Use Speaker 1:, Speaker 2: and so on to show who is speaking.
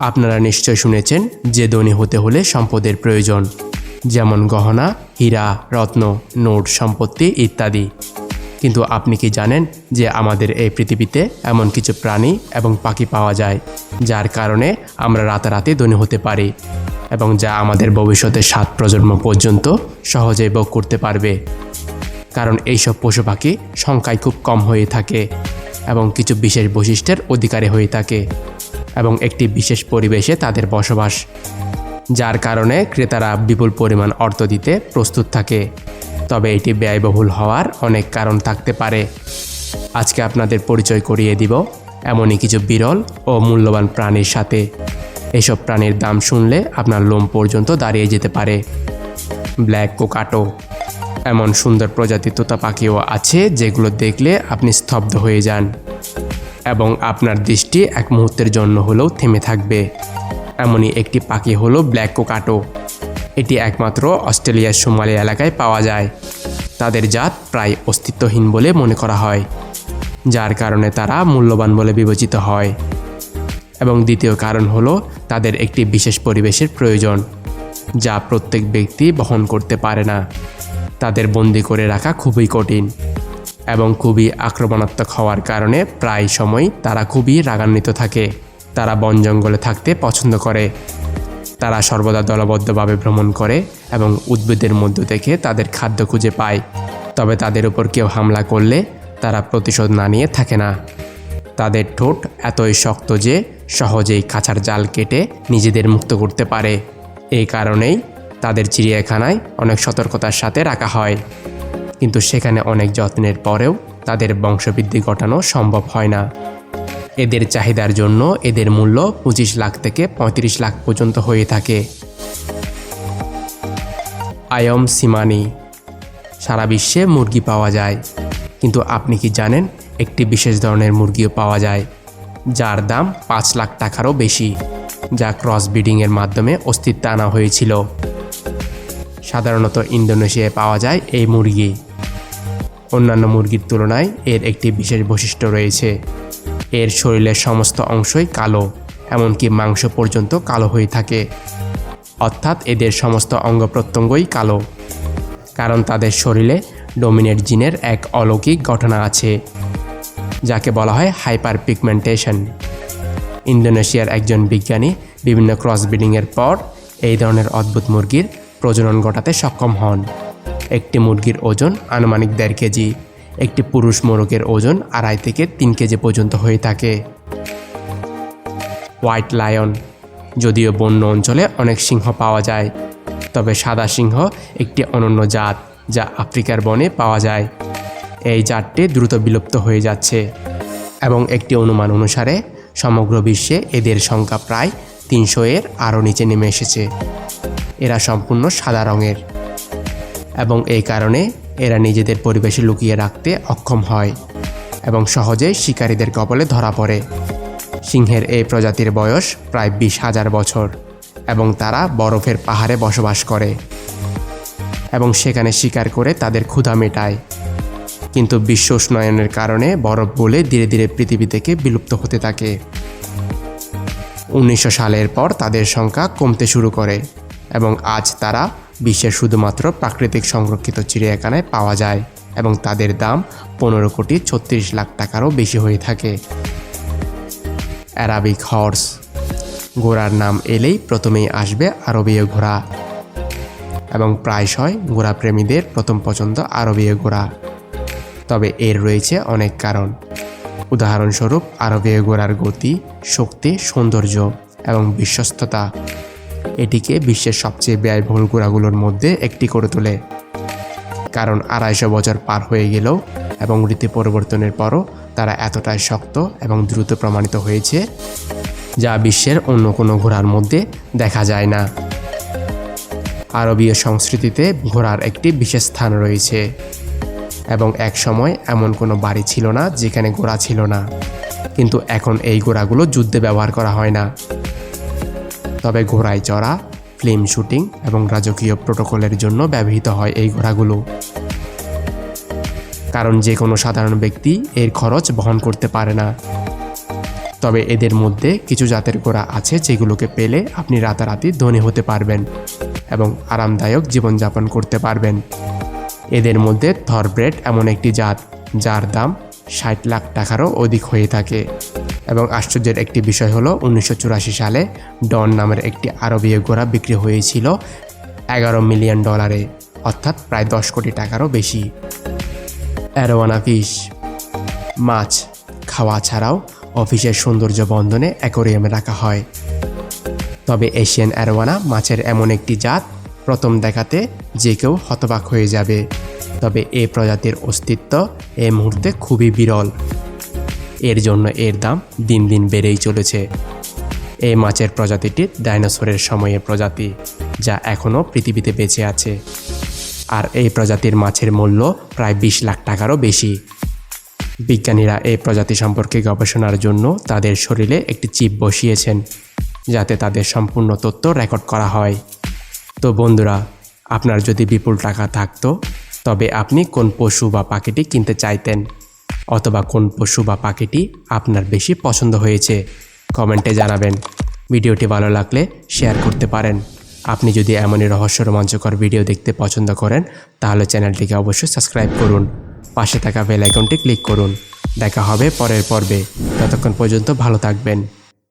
Speaker 1: আপনারা নিশ্চয় শুনেছেন যে ধনী হতে হলে সম্পদের প্রয়োজন, যেমন গহনা, হীরা, রত্ন, নোট, সম্পত্তি ইত্যাদি। কিন্তু আপনি কি জানেন যে আমাদের এই পৃথিবীতে এমন কিছু প্রাণী এবং পাখি পাওয়া যায়, যার কারণে আমরা রাতারাতি ধনী হতে পারি এবং যা আমাদের ভবিষ্যতে সাত প্রজন্ম পর্যন্ত সহজেই ভোগ করতে পারবে? কারণ এইসব পশু পাখি সংখ্যায় খুব কম হয়ে থাকে এবং কিছু বিশেষ বৈশিষ্ট্যের অধিকারী হয়ে থাকে। এবং একটি বিশেষ পরিবেশে তাদের বসবাস, যার কারণে ক্রেতারা বিপুল পরিমাণ অর্থ দিতে প্রস্তুত থাকে। তবে এটি ব্যয়বহুল হওয়ার অনেক কারণ থাকতে পারে। আজকে আপনাদের পরিচয় করিয়ে দিব এমনই কিছু বিরল ও মূল্যবান প্রাণীর সাথে। এসব প্রাণীর দাম শুনলে আপনার লোম পর্যন্ত দাঁড়িয়ে যেতে পারে। ব্ল্যাক কোকাটো, এমন সুন্দর প্রজাতির তোতা পাখিও আছে যেগুলো দেখলে আপনি স্তব্ধ হয়ে যান। এবং আপনার দৃষ্টি এক মুহূর্তের জন্য হলেও থেমে থাকবে। এমনই একটি পাখি হলো ব্ল্যাক কোকাটো। এটি একমাত্র অস্ট্রেলিয়ার সোমালি এলাকায় পাওয়া যায়। তাদের জাত প্রায় অস্তিত্বহীন বলে মনে করা হয়, যার কারণে তারা মূল্যবান বলে বিবেচিত হয়। এবং দ্বিতীয় কারণ হলো তাদের একটি বিশেষ পরিবেশের প্রয়োজন, যা প্রত্যেক ব্যক্তি বহন করতে পারে না। তাদের বন্দি করে রাখা খুবই কঠিন। এবং খুবই আক্রমণাত্মক হওয়ার কারণে প্রায় সময় তারা খুবই রাগান্বিত থাকে। তারা বন জঙ্গলে থাকতে পছন্দ করে। তারা সর্বদা দলবদ্ধভাবে ভ্রমণ করে এবং উদ্ভিদের মধ্য থেকে তাদের খাদ্য খুঁজে পায়। তবে তাদের উপর কেউ হামলা করলে তারা প্রতিশোধ না নিয়ে থাকে না। তাদের ঠোঁট এতই শক্ত যে সহজেই খাঁচার জাল কেটে নিজেদের মুক্ত করতে পারে। এই কারণেই তাদের চিড়িয়াখানায় অনেক সতর্কতার সাথে রাখা হয়। কিন্তু সেখানে অনেক যত্নের পরেও তাদের বংশবৃদ্ধি ঘটানো সম্ভব হয় না। এদের চাহিদার জন্য এদের মূল্য পঁচিশ লাখ থেকে পঁয়ত্রিশ লাখ পর্যন্ত হয়ে থাকে। আয়ম সিমানি। সারা বিশ্বে মুরগি পাওয়া যায়। কিন্তু আপনি কি জানেন একটি বিশেষ ধরনের মুরগিও পাওয়া যায়, যার দাম পাঁচ লাখ টাকারও বেশি, যা ক্রস ব্রিডিংয়ের মাধ্যমে অস্তিত্ব আনা হয়েছিল। সাধারণত ইন্দোনেশিয়ায় পাওয়া যায় এই মুরগি। অন্যান্য মুরগির তুলনায় এর একটি বিশেষ বৈশিষ্ট্য রয়েছে। এর শরীরের সমস্ত অংশই কালো, এমনকি মাংস পর্যন্ত কালো হয়ে থাকে। অর্থাৎ এদের সমস্ত অঙ্গ প্রত্যঙ্গই কালো, কারণ তাদের শরীরে ডোমিনেট জিনের এক অলৌকিক ঘটনা আছে, যাকে বলা হয় হাইপার পিগমেন্টেশন ইন্দোনেশিয়ার একজন বিজ্ঞানী বিভিন্ন ক্রস ব্রিডিংয়ের পর এই ধরনের অদ্ভুত মুরগির প্রজনন ঘটাতে সক্ষম হন। একটি মুরগির ওজন আনুমানিক দেড় কেজি, একটি পুরুষ মোরগের ওজন আড়াই থেকে তিন কেজি পর্যন্ত হয়ে থাকে। হোয়াইট লায়ন, যদিও বন্য অঞ্চলে অনেক সিংহ পাওয়া যায়, তবে সাদা সিংহ একটি অনন্য জাত যা আফ্রিকার বনে পাওয়া যায়। এই জাতটি দ্রুত বিলুপ্ত হয়ে যাচ্ছে এবং একটি অনুমান অনুসারে সমগ্র বিশ্বে এদের সংখ্যা প্রায় তিনশো এর আরও নিচে নেমে এসেছে। এরা সম্পূর্ণ সাদা রঙের। এবং এই কারণে এরা নিজেদের পরিবেশে লুকিয়ে রাখতে অক্ষম হয় এবং সহজে শিকারীদের কবলে ধরা পড়ে। সিংহের এই প্রজাতির বয়স প্রায় বিশ হাজার বছর এবং তারা বরফের পাহাড়ে বসবাস করে এবং সেখানে শিকার করে তাদের ক্ষুধা মেটায়। কিন্তু বিশ্ব উষ্ণায়নের কারণে বরফ বলে ধীরে ধীরে পৃথিবী থেকে বিলুপ্ত হতে থাকে। উনিশশো সালের পর তাদের সংখ্যা কমতে শুরু করে এবং আজ তারা বিশ্বের শুধুমাত্র প্রাকৃতিক সংরক্ষিত চিড়িয়াখানায় পাওয়া যায় এবং তাদের দাম পনেরো কোটি ছত্রিশ লাখ টাকারও বেশি হয়ে থাকে। Arabic horse. ঘোড়ার নাম এলেই প্রথমেই আসবে আরবীয় ঘোড়া এবং প্রায়শই ঘোড়া প্রেমীদের প্রথম পছন্দ আরবীয় ঘোড়া। তবে এর রয়েছে অনেক কারণ। উদাহরণস্বরূপ, আরবীয় ঘোড়ার গতি, শক্তি, সৌন্দর্য এবং বিশ্বস্ততা। এটিকে বিশ্বের সবচেয়ে ব্যয়বহুল ঘোড়াগুলোর মধ্যে একটি করে তোলে। কারণ আড়াইশো বছর পার হয়ে গেলেও এবং রীতি পরিবর্তনের পরও তারা এতটাই শক্ত এবং দ্রুত প্রমাণিত হয়েছে, যা বিশ্বের অন্য কোনো ঘোড়ার মধ্যে দেখা যায় না। আরবীয় সংস্কৃতিতে ঘোড়ার একটি বিশেষ স্থান রয়েছে এবং এক সময় এমন কোনো বাড়ি ছিল না যেখানে ঘোড়া ছিল না। কিন্তু এখন এই ঘোড়াগুলো যুদ্ধে ব্যবহার করা হয় না। তবে ঘোড়ায় চড়া, ফিল্ম শুটিং এবং রাজকীয় প্রোটোকলের জন্য ব্যবহৃত হয় এই ঘোড়াগুলো। কারণ যে কোনো সাধারণ ব্যক্তি এর খরচ বহন করতে পারে না। তবে এদের মধ্যে কিছু জাতের ঘোড়া আছে যেগুলোকে পেলে আপনি রাতারাতি ধনী হতে পারবেন এবং আরামদায়ক জীবনযাপন করতে পারবেন। এদের মধ্যে থরব্রেড এমন একটি জাত, যার দাম ষাট লাখ টাকারও অধিক হয়ে থাকে। এবং আশ্চর্যের একটি বিষয় হলো, উনিশশো চুরাশি সালে ডন নামের একটি আরবীয় ঘোড়া বিক্রি হয়েছিল এগারো মিলিয়ন ডলারে, অর্থাৎ প্রায় দশ কোটি টাকারও বেশি। অ্যারোয়ানা ফিশ, মাছ খাওয়া ছাড়াও অফিসের সৌন্দর্য বন্ধনে অ্যাকোরিয়ামে রাখা হয়। তবে এশিয়ান অ্যারোয়ানা মাছের এমন একটি জাত প্রথম দেখাতে যে কেউ হতবাক হয়ে যাবে। তবে এ প্রজাতির অস্তিত্ব এ মুহূর্তে খুবই বিরল। এর জন্য এর দাম দিন দিন বেড়েই চলেছে। এই মাছের প্রজাতিটি ডাইনোসরের সময়ের প্রজাতি, যা এখনও পৃথিবীতে বেঁচে আছে। আর এই প্রজাতির মাছের মূল্য প্রায় বিশ লাখ টাকারও বেশি। বিজ্ঞানীরা এই প্রজাতি সম্পর্কে গবেষণার জন্য তাদের শরীরে একটি চিপ বসিয়েছেন, যাতে তাদের সম্পূর্ণ তথ্য রেকর্ড করা হয়। তো বন্ধুরা, আপনার যদি বিপুল টাকা থাকতো তবে আপনি কোন পশু বা পাখিটি কিনতে চাইতেন? অথবা কোন পশু বা পাখিটি আপনার বেশি পছন্দ হয়েছে? কমেন্টে জানাবেন। ভিডিওটি ভালো লাগলে শেয়ার করতে পারেন। আপনি যদি এমনই রহস্য রোমাঞ্চকর ভিডিও দেখতে পছন্দ করেন, তাহলে চ্যানেলটিকে অবশ্যই সাবস্ক্রাইব করুন। পাশে থাকা বেল আইকনটি ক্লিক করুন। দেখা হবে পরের পর্বে। ততক্ষণ পর্যন্ত ভালো থাকবেন।